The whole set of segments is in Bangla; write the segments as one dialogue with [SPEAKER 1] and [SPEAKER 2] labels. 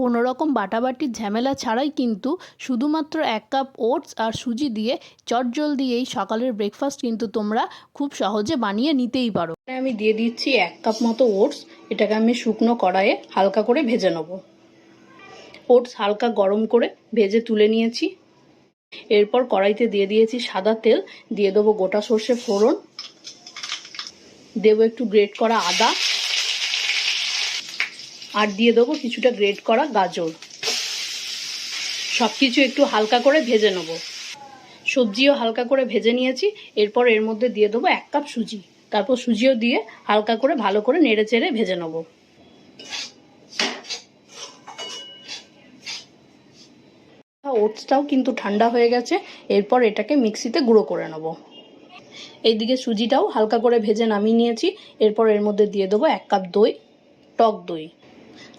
[SPEAKER 1] কোনো রকম বাটাবাটির ঝামেলা ছাড়াই কিন্তু শুধুমাত্র এক কাপ ওটস আর সুজি দিয়ে চটজলদি এই সকালের ব্রেকফাস্ট কিন্তু তোমরা খুব সহজে বানিয়ে নিতেই পারো। আমি দিয়ে দিচ্ছি এক কাপ মতো ওটস, এটাকে আমি শুকনো কড়াইয়ে হালকা করে ভেজে নেব। ওটস হালকা গরম করে ভেজে তুলে নিয়েছি। এরপর কড়াইতে দিয়ে দিয়েছি সাদা তেল, দিয়ে দেবো গোটা সর্ষে ফোড়ন। দেবো একটু গ্রেট করা আদা। আর দিয়ে দেবো কিছুটা গ্রেট করা গাজর। সব কিছু একটু হালকা করে ভেজে নেব। সবজিও হালকা করে ভেজে নিয়েছি। এরপর এর মধ্যে দিয়ে দেবো এক কাপ সুজি। তারপর সুজিও দিয়ে হালকা করে ভালো করে নেড়ে চেড়ে ভেজে নেব। ওটসটাও কিন্তু ঠান্ডা হয়ে গেছে। এরপর এটাকে মিক্সিতে গুঁড়ো করে নেব। এইদিকে সুজিটাও হালকা করে ভেজে নামিয়ে নিয়েছি। এরপর এর মধ্যে দিয়ে দেবো এক কাপ দই, টক দই।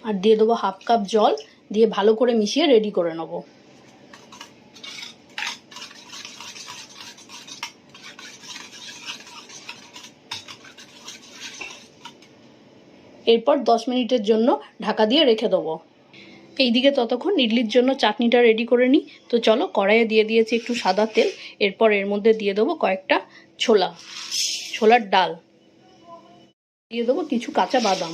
[SPEAKER 1] আর দিয়ে দেবো হাফ কাপ জল, দিয়ে ভালো করে মিশিয়ে রেডি করে নেব। এরপর দশ মিনিটের জন্য ঢাকা দিয়ে রেখে দেবো। এইদিকে ততক্ষণ ইডলির জন্য চাটনিটা রেডি করে নিই। তো চলো কড়াইয়ে দিয়ে দিয়েছি একটু সাদা তেল, এরপর এর মধ্যে দিয়ে দেবো কয়েকটা ছোলা, ছোলার ডাল। দিয়ে দেবো কিছু কাঁচা বাদাম।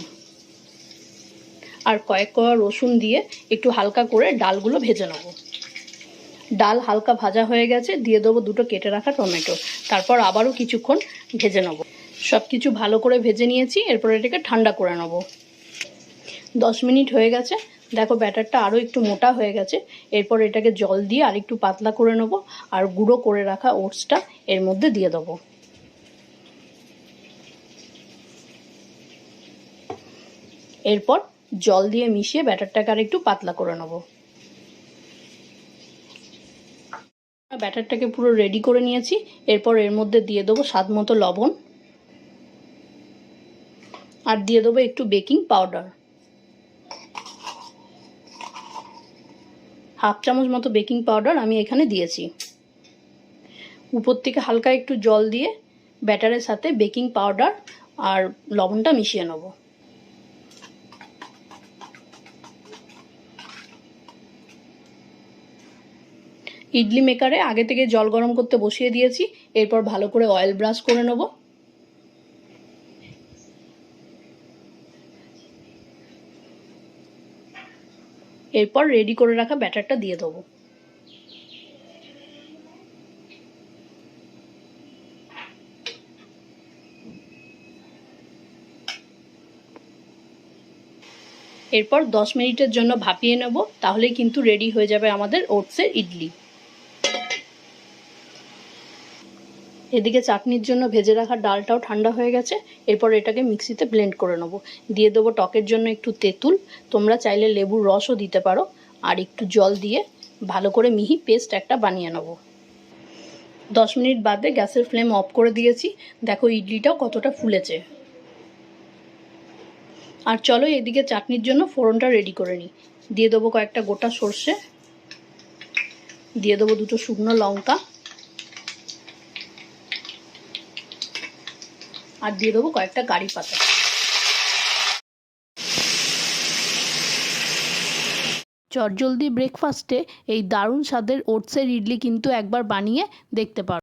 [SPEAKER 1] আর কয়েক কোয়া রসুন দিয়ে একটু হালকা করে ডালগুলো ভেজে নেব। ডাল হালকা ভাজা হয়ে গেছে, দিয়ে দেবো দুটো কেটে রাখা টমেটো। তারপর আবারও কিছুক্ষণ ভেজে নেব। সব কিছু ভালো করে ভেজে নিয়েছি, এরপর এটাকে ঠান্ডা করে নেব। দশ মিনিট হয়ে গেছে, দেখো ব্যাটারটা আরও একটু মোটা হয়ে গেছে, এরপর এটাকে জল দিয়ে আর একটু পাতলা করে নেব, আর গুঁড়ো করে রাখা ওটসটা এর মধ্যে দিয়ে দেবো। এরপর জল দিয়ে মিশিয়ে ব্যাটারটাকে আর একটু পাতলা করে নেব। ব্যাটারটাকে পুরো রেডি করে নিয়েছি। এরপর এর মধ্যে দিয়ে দেবো স্বাদ মতো লবণ। আর দিয়ে দেবো একটু বেকিং পাউডার। হাফ চামচ মতো বেকিং পাউডার আমি এখানে দিয়েছি। উপর থেকে হালকা একটু জল দিয়ে ব্যাটারের সাথে বেকিং পাউডার আর লবণটা মিশিয়ে নেব। ইডলি মেকারে আগে থেকে জল গরম করতে বসিয়ে দিয়েছি, এরপর ভালো করে অয়েল ব্রাশ করে নেব। এরপর রেডি করে রাখা ব্যাটারটা দিয়ে দেবো। এরপর দশ মিনিটের জন্য ভাপিয়ে নেব, তাহলেই কিন্তু রেডি হয়ে যাবে আমাদের ওটসের ইডলি। এদিকে চাটনির জন্য ভেজে রাখা ডালটাও ঠান্ডা হয়ে গেছে, এরপর এটাকে মিক্সিতে ব্লেন্ড করে নেব। দিয়ে দেবো টকের জন্য একটু তেঁতুল, তোমরা চাইলে লেবুর রসও দিতে পারো, আর একটু জল দিয়ে ভালো করে মিহি পেস্ট একটা বানিয়ে নেব। দশ মিনিট বাদে গ্যাসের ফ্লেম অফ করে দিয়েছি, দেখো ইডলিটাও কতটা ফুলেছে। আর চলো এদিকে চাটনির জন্য ফোড়নটা রেডি করে নিই। দিয়ে দেবো কয়েকটা গোটা সর্ষে, দিয়ে দেবো দুটো শুকনো লঙ্কা আর দিয়ে দেবো কয়েকটা গাড়ি পাতা। চটজলদি ব্রেকফাস্টে এই দারুণ স্বাদের ওটসের ইডলি কিন্তু একবার বানিয়ে দেখতে পারো।